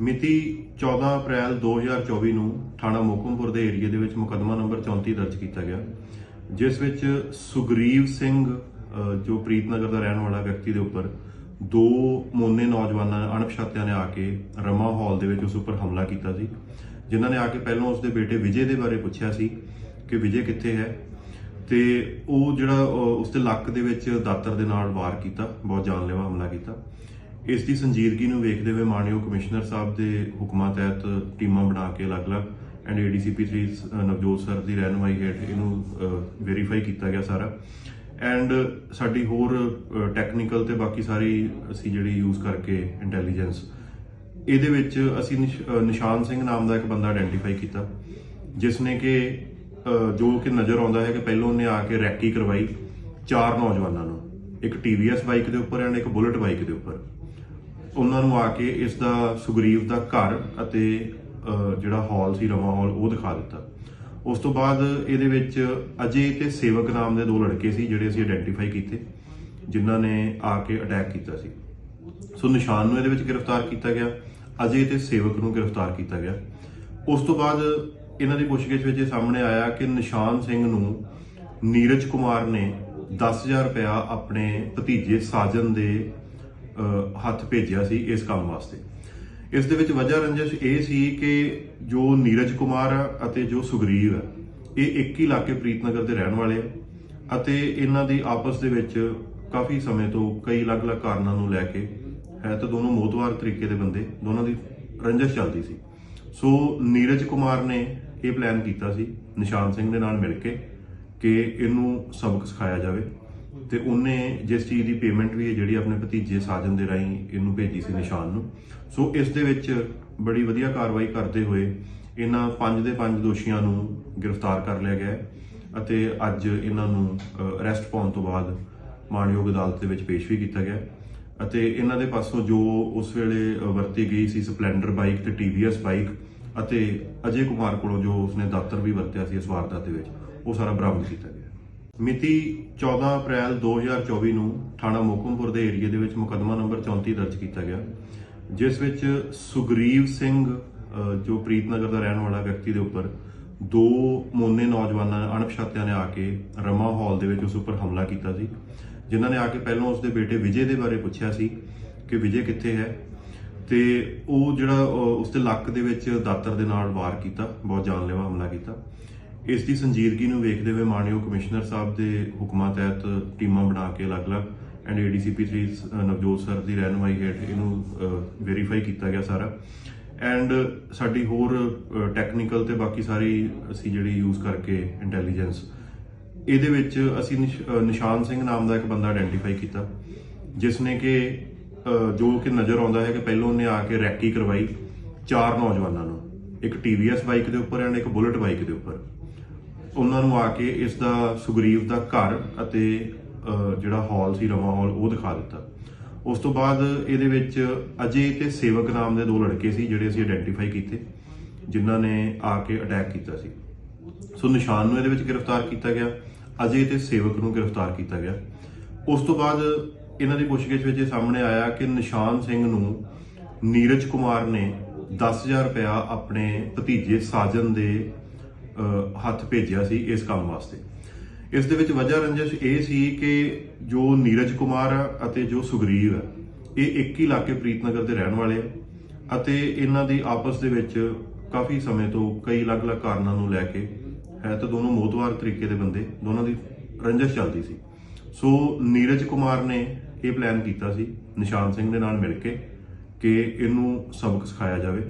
ਮਿਤੀ 14 ਅਪ੍ਰੈਲ 2024 ਨੂੰ ਥਾਣਾ ਮੋਕਮਪੁਰ ਦੇ ਏਰੀਆ ਦੇ ਵਿੱਚ ਮੁਕੱਦਮਾ ਨੰਬਰ 34 ਦਰਜ ਕੀਤਾ ਗਿਆ ਜਿਸ ਵਿੱਚ ਸੁਗਰੀਵ ਸਿੰਘ ਅਹ, ਜੋ ਪ੍ਰੀਤਨਗਰ ਦਾ ਰਹਿਣ ਵਾਲਾ ਵਿਅਕਤੀ ਦੇ ਉੱਪਰ ਦੋ ਮੋਨੇ ਨੌਜਵਾਨਾਂ ਅਣਪਛਾਤਿਆਂ ਨੇ ਆ ਕੇ ਰਮਾ ਹਾਲ ਦੇ ਵਿੱਚ ਉਸ ਉੱਪਰ ਹਮਲਾ ਕੀਤਾ ਸੀ। ਜਿਨ੍ਹਾਂ ਨੇ ਆ ਕੇ ਪਹਿਲਾਂ ਉਸ ਦੇ ਬੇਟੇ ਵਿਜੇ ਦੇ ਬਾਰੇ ਪੁੱਛਿਆ ਸੀ ਕਿ ਵਿਜੇ ਕਿੱਥੇ ਹੈ ਤੇ ਉਹ ਜਿਹੜਾ ਅਹ, ਉਸ ਦੇ ਲੱਕ ਦੇ ਵਿੱਚ ਦਾਤਰ ਦੇ ਨਾਲ ਵਾਰ ਕੀਤਾ ਬਹੁਤ ਜਾਨਲੇਵਾ ਹਮਲਾ ਕੀਤਾ। ਇਸ ਦੀ ਸੰਜੀਦਗੀ ਨੂੰ ਵੇਖਦੇ ਹੋਏ ਮਾਨਯੋਗ ਕਮਿਸ਼ਨਰ ਸਾਹਿਬ ਦੇ ਹੁਕਮਾਂ ਤਹਿਤ ਟੀਮਾਂ ਬਣਾ ਕੇ ਅਲੱਗ-ਅਲੱਗ ਐਂਡ ਏਡੀਸੀਪੀ 3 ਨਵਜੋਤ ਸਰ ਦੀ ਰਹਿਨੁਮਾਈ ਹੇਠ ਇਹਨੂੰ ਵੈਰੀਫਾਈ ਕੀਤਾ ਗਿਆ ਸਾਰਾ। ਐਂਡ ਸਾਡੀ ਹੋਰ ਟੈਕਨੀਕਲ ਤੇ ਬਾਕੀ ਸਾਰੀ ਅਸੀਂ ਜਿਹੜੀ ਯੂਜ਼ ਕਰਕੇ ਇੰਟੈਲੀਜੈਂਸ ਇਹਦੇ ਵਿੱਚ ਅਸੀਂ ਨਿਸ਼- ਨਿਸ਼ਾਨ ਸਿੰਘ ਨਾਮ ਦਾ ਇੱਕ ਬੰਦਾ ਆਇਡੈਂਟੀਫਾਈ ਕੀਤਾ ਜਿਸ ਨੇ ਕਿ ਜੋ ਕਿ ਨਜ਼ਰ ਆਉਂਦਾ ਹੈ ਕਿ ਪਹਿਲਾਂ ਉਹਨੇ ਆ ਕੇ ਰੈਕੀ ਕਰਵਾਈ ਚਾਰ ਨੌਜਵਾਨਾਂ ਨੂੰ। ਇੱਕ TVS ਬਾਈਕ ਦੇ ਉੱਪਰ ਐਂਡ ਇੱਕ ਬੁਲਟ ਬਾਈਕ ਦੇ ਉੱਪਰ। ਉਹਨਾਂ ਨੂੰ ਆ ਕੇ ਇਸ ਦਾ ਸੁਗਰੀਵ ਦਾ ਘਰ ਅਤੇ ਜਿਹੜਾ ਹਾਲ ਸੀ ਰਮਾ ਹਾਲ, ਉਹ ਦਿਖਾ ਦਿੱਤਾ। ਉਸ ਤੋਂ ਬਾਅਦ ਇਹਦੇ ਵਿੱਚ ਅਜੇ ਤੇ ਸੇਵਕ ਨਾਮ ਦੇ ਦੋ ਲੜਕੇ ਸੀ, ਜਿਹੜੇ ਅਸੀਂ ਆਇਡੈਂਟੀਫਾਈ ਕੀਤੇ, ਜਿਨ੍ਹਾਂ ਨੇ ਆ ਕੇ ਅਟੈਕ ਕੀਤਾ ਸੀ। ਸੋ ਨਿਸ਼ਾਨ ਨੂੰ ਇਹਦੇ ਵਿੱਚ ਗ੍ਰਿਫਤਾਰ ਕੀਤਾ ਗਿਆ। ਅਜੇ ਤੇ ਸੇਵਕ ਨੂੰ ਗ੍ਰਿਫਤਾਰ ਕੀਤਾ ਗਿਆ। ਉਸ ਤੋਂ ਬਾਅਦ ਇਹਨਾਂ ਦੀ ਪੁੱਛਗਿੱਛ ਵਿੱਚ ਇਹ ਸਾਹਮਣੇ ਆਇਆ ਕਿ ਨਿਸ਼ਾਨ ਸਿੰਘ ਨੂੰ ਨੀਰਜ ਕੁਮਾਰ ਨੇ 10000 ਰੁਪਇਆ ਆਪਣੇ ਭਤੀਜੇ ਸਾਜਨ ਦੇ ਹੱਥ ਭੇਜਿਆ ਸੀ ਇਸ ਕੰਮ ਵਾਸਤੇ। ਇਸ ਦੇ ਵਿੱਚ ਵਜ੍ਹਾ ਰੰਜਿਸ਼ ਇਹ ਸੀ ਕਿ ਜੋ ਨੀਰਜ ਕੁਮਾਰ ਆ ਅਤੇ ਜੋ ਸੁਗਰੀਵ ਹੈ ਇਹ ਇੱਕ ਹੀ ਇਲਾਕੇ ਪ੍ਰੀਤਨਗਰ ਦੇ ਰਹਿਣ ਵਾਲੇ ਆ ਅਤੇ ਇਹਨਾਂ ਦੀ ਆਪਸ ਦੇ ਵਿੱਚ ਕਾਫੀ ਸਮੇਂ ਤੋਂ ਕਈ ਅਲੱਗ-ਅਲੱਗ ਕਾਰਨਾਂ ਨੂੰ ਲੈ ਕੇ ਹੈ ਤਾਂ ਦੋਨੋਂ ਮੋਤਵਾਰ ਤਰੀਕੇ ਦੇ ਬੰਦੇ, ਦੋਨਾਂ ਦੀ ਰੰਜਿਸ਼ ਚੱਲਦੀ ਸੀ। ਸੋ ਨੀਰਜ ਕੁਮਾਰ ਨੇ ਇਹ ਪਲਾਨ ਕੀਤਾ ਸੀ, ਨਿਸ਼ਾਨ ਸਿੰਘ ਦੇ ਨਾਲ ਮਿਲ ਕੇ ਕਿ ਇਹਨੂੰ ਸਬਕ ਸਿਖਾਇਆ ਜਾਵੇ। ਤੇ ਉਹਨੇ ਜਿਸ ਚੀਜ਼ ਦੀ ਪੇਮੈਂਟ ਵੀ ਹੈ ਜਿਹੜੀ ਆਪਣੇ ਭਤੀਜੇ ਸਾਜਨ ਦੇ ਰਾਹੀਂ ਇਹਨੂੰ ਭੇਜੀ ਸੀ ਨਿਸ਼ਾਨ ਨੂੰ। ਸੋ ਇਸ ਦੇ ਵਿੱਚ ਬੜੀ ਵਧੀਆ ਕਾਰਵਾਈ ਕਰਦੇ ਹੋਏ ਇਹਨਾਂ ਪੰਜ ਦੇ ਪੰਜ ਦੋਸ਼ੀਆਂ ਨੂੰ ਗ੍ਰਿਫਤਾਰ ਕਰ ਲਿਆ ਗਿਆ ਅਤੇ ਅੱਜ ਇਹਨਾਂ ਨੂੰ ਅਰੈਸਟ ਪਾਉਣ ਤੋਂ ਬਾਅਦ ਮਾਣਯੋਗ ਅਦਾਲਤ ਦੇ ਵਿੱਚ ਪੇਸ਼ ਵੀ ਕੀਤਾ ਗਿਆ। ਅਤੇ ਇਹਨਾਂ ਦੇ ਪਾਸੋਂ ਜੋ ਉਸ ਵੇਲੇ ਵਰਤੀ ਗਈ ਸੀ ਸਪਲੈਂਡਰ ਬਾਈਕ ਤੇ TVS ਬਾਈਕ ਅਤੇ ਅਜੇ ਕੁਮਾਰ ਕੋਲੋਂ ਜੋ ਉਸਨੇ ਦਾਤਰ ਵੀ ਵਰਤਿਆ ਸੀ ਇਸ ਵਾਰਦਾਤ ਦੇ ਵਿੱਚ, ਉਹ ਸਾਰਾ ਬਰਾਮਦ ਕੀਤਾ ਗਿਆ। ਮਿਤੀ 14 ਅਪ੍ਰੈਲ 2024 ਨੂੰ ਥਾਣਾ ਮੋਕਮਪੁਰ ਦੇ ਏਰੀਆ ਦੇ ਵਿੱਚ ਮੁਕੱਦਮਾ ਨੰਬਰ 34 ਦਰਜ ਕੀਤਾ ਗਿਆ ਜਿਸ ਵਿੱਚ ਸੁਗਰੀਵ ਸਿੰਘ ਅ, ਜੋ ਪ੍ਰੀਤਨਗਰ ਦਾ ਰਹਿਣ ਵਾਲਾ ਵਿਅਕਤੀ ਦੇ ਉੱਪਰ ਦੋ ਮੋਨੇ ਨੌਜਵਾਨਾਂ ਅਣਪਛਾਤਿਆਂ ਨੇ ਆ ਕੇ ਰਮਾ ਹਾਲ ਦੇ ਵਿੱਚ ਉਸ ਉੱਪਰ ਹਮਲਾ ਕੀਤਾ ਸੀ। ਜਿਨ੍ਹਾਂ ਨੇ ਆ ਕੇ ਪਹਿਲਾਂ ਉਸ ਦੇ ਬੇਟੇ ਵਿਜੇ ਦੇ ਬਾਰੇ ਪੁੱਛਿਆ ਸੀ ਕਿ ਵਿਜੇ ਕਿੱਥੇ ਹੈ ਤੇ ਉਹ ਜਿਹੜਾ ਅਹ, ਉਸ ਦੇ ਲੱਕ ਦੇ ਵਿੱਚ ਦਾਤਰ ਦੇ ਨਾਲ ਵਾਰ ਕੀਤਾ ਬਹੁਤ ਜਾਨਲੇਵਾ ਹਮਲਾ ਕੀਤਾ। ਇਸ ਦੀ ਸੰਜੀਦਗੀ ਨੂੰ ਵੇਖਦੇ ਹੋਏ ਮਾਨਯੋਗ ਕਮਿਸ਼ਨਰ ਸਾਹਿਬ ਦੇ ਹੁਕਮਾਂ ਤਹਿਤ ਟੀਮਾਂ ਬਣਾ ਕੇ ਅਲੱਗ-ਅਲੱਗ ਐਂਡ ਏਡੀਸੀਪੀ 3 ਨਵਜੋਤ ਸਰ ਦੀ ਰਹਿਨੁਮਾਈ ਹੇਠ ਇਹਨੂੰ ਵੈਰੀਫਾਈ ਕੀਤਾ ਗਿਆ ਸਾਰਾ। ਐਂਡ ਸਾਡੀ ਹੋਰ ਟੈਕਨੀਕਲ ਤੇ ਬਾਕੀ ਸਾਰੀ ਅਸੀਂ ਜਿਹੜੀ ਯੂਜ਼ ਕਰਕੇ ਇੰਟੈਲੀਜੈਂਸ ਇਹਦੇ ਵਿੱਚ ਅਸੀਂ ਨਿਸ਼- ਨਿਸ਼ਾਨ ਸਿੰਘ ਨਾਮ ਦਾ ਇੱਕ ਬੰਦਾ ਆਇਡੈਂਟੀਫਾਈ ਕੀਤਾ ਜਿਸ ਨੇ ਕਿ ਜੋ ਕਿ ਨਜ਼ਰ ਆਉਂਦਾ ਹੈ ਕਿ ਪਹਿਲਾਂ ਉਹਨੇ ਆ ਕੇ ਰੈਕੀ ਕਰਵਾਈ ਚਾਰ ਨੌਜਵਾਨਾਂ ਨੂੰ। ਇੱਕ TVS ਬਾਈਕ ਦੇ ਉੱਪਰ ਐਂਡ ਇੱਕ ਬੁਲਟ ਬਾਈਕ ਦੇ ਉੱਪਰ। ਉਹਨਾਂ ਨੂੰ ਆ ਕੇ ਇਸ ਦਾ ਸੁਗਰੀਵ ਦਾ ਘਰ ਅਤੇ ਜਿਹੜਾ ਹਾਲ ਸੀ ਰਮਾ ਹਾਲ, ਉਹ ਦਿਖਾ ਦਿੱਤਾ। ਉਸ ਤੋਂ ਬਾਅਦ ਇਹਦੇ ਵਿੱਚ ਅਜੇ ਤੇ ਸੇਵਕ ਨਾਮ ਦੇ ਦੋ ਲੜਕੇ ਸੀ, ਜਿਹੜੇ ਅਸੀਂ ਆਇਡੈਂਟੀਫਾਈ ਕੀਤੇ, ਜਿਨ੍ਹਾਂ ਨੇ ਆ ਕੇ ਅਟੈਕ ਕੀਤਾ ਸੀ। ਸੋ ਨਿਸ਼ਾਨ ਨੂੰ ਇਹਦੇ ਵਿੱਚ ਗ੍ਰਿਫਤਾਰ ਕੀਤਾ ਗਿਆ। ਅਜੇ ਤੇ ਸੇਵਕ ਨੂੰ ਗ੍ਰਿਫਤਾਰ ਕੀਤਾ ਗਿਆ। ਉਸ ਤੋਂ ਬਾਅਦ ਇਹਨਾਂ ਦੀ ਪੁੱਛਗਿੱਛ ਵਿੱਚ ਇਹ ਸਾਹਮਣੇ ਆਇਆ ਕਿ ਨਿਸ਼ਾਨ ਸਿੰਘ ਨੂੰ ਨੀਰਜ ਕੁਮਾਰ ਨੇ 10000 ਰੁਪਇਆ ਆਪਣੇ ਭਤੀਜੇ ਸਾਜਨ ਦੇ ਹੱਥ ਭੇਜਿਆ ਸੀ ਇਸ ਕੰਮ ਵਾਸਤੇ। ਇਸ ਦੇ ਵਿੱਚ ਵਜ੍ਹਾ ਰੰਜਿਸ਼ ਇਹ ਸੀ ਕਿ ਜੋ ਨੀਰਜ ਕੁਮਾਰ ਆ ਅਤੇ ਜੋ ਸੁਗਰੀਵ ਹੈ ਇਹ ਇੱਕ ਹੀ ਇਲਾਕੇ ਪ੍ਰੀਤਨਗਰ ਦੇ ਰਹਿਣ ਵਾਲੇ ਆ ਅਤੇ ਇਹਨਾਂ ਦੀ ਆਪਸ ਦੇ ਵਿੱਚ ਕਾਫੀ ਸਮੇਂ ਤੋਂ ਕਈ ਅਲੱਗ-ਅਲੱਗ ਕਾਰਨਾਂ ਨੂੰ ਲੈ ਕੇ ਹੈ ਤਾਂ ਦੋਨੋਂ ਮੋਤਵਾਰ ਤਰੀਕੇ ਦੇ ਬੰਦੇ, ਦੋਨਾਂ ਦੀ ਰੰਜਿਸ਼ ਚੱਲਦੀ ਸੀ। ਸੋ ਨੀਰਜ ਕੁਮਾਰ ਨੇ ਇਹ ਪਲਾਨ ਕੀਤਾ ਸੀ, ਨਿਸ਼ਾਨ ਸਿੰਘ ਦੇ ਨਾਲ ਮਿਲ ਕੇ ਕਿ ਇਹਨੂੰ ਸਬਕ ਸਿਖਾਇਆ ਜਾਵੇ।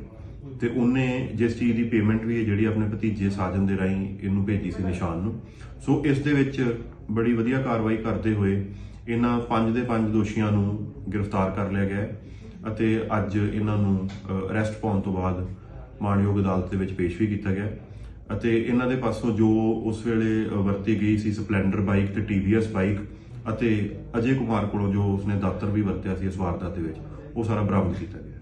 ਤੇ ਉਹਨੇ ਜਿਸ ਚੀਜ਼ ਦੀ ਪੇਮੈਂਟ ਵੀ ਹੈ ਜਿਹੜੀ ਆਪਣੇ ਭਤੀਜੇ ਸਾਜਨ ਦੇ ਰਾਹੀਂ ਇਹਨੂੰ ਭੇਜੀ ਸੀ ਨਿਸ਼ਾਨ ਨੂੰ। ਸੋ ਇਸ ਦੇ ਵਿੱਚ ਬੜੀ ਵਧੀਆ ਕਾਰਵਾਈ ਕਰਦੇ ਹੋਏ ਇਹਨਾਂ ਪੰਜ ਦੇ ਪੰਜ ਦੋਸ਼ੀਆਂ ਨੂੰ ਗ੍ਰਿਫਤਾਰ ਕਰ ਲਿਆ ਗਿਆ ਅਤੇ ਅੱਜ ਇਹਨਾਂ ਨੂੰ ਅਰੈਸਟ ਪਾਉਣ ਤੋਂ ਬਾਅਦ ਮਾਣਯੋਗ ਅਦਾਲਤ ਦੇ ਵਿੱਚ ਪੇਸ਼ ਵੀ ਕੀਤਾ ਗਿਆ। ਅਤੇ ਇਹਨਾਂ ਦੇ ਪਾਸੋਂ ਜੋ ਉਸ ਵੇਲੇ ਵਰਤੀ ਗਈ ਸੀ ਸਪਲੈਂਡਰ ਬਾਈਕ ਤੇ TVS ਬਾਈਕ ਅਤੇ ਅਜੇ ਕੁਮਾਰ ਕੋਲੋਂ ਜੋ ਉਸਨੇ ਦਾਤਰ ਵੀ ਵਰਤਿਆ ਸੀ ਇਸ ਵਾਰਦਾਤ ਦੇ ਵਿੱਚ, ਉਹ ਸਾਰਾ ਬਰਾਮਦ ਕੀਤਾ ਗਿਆ।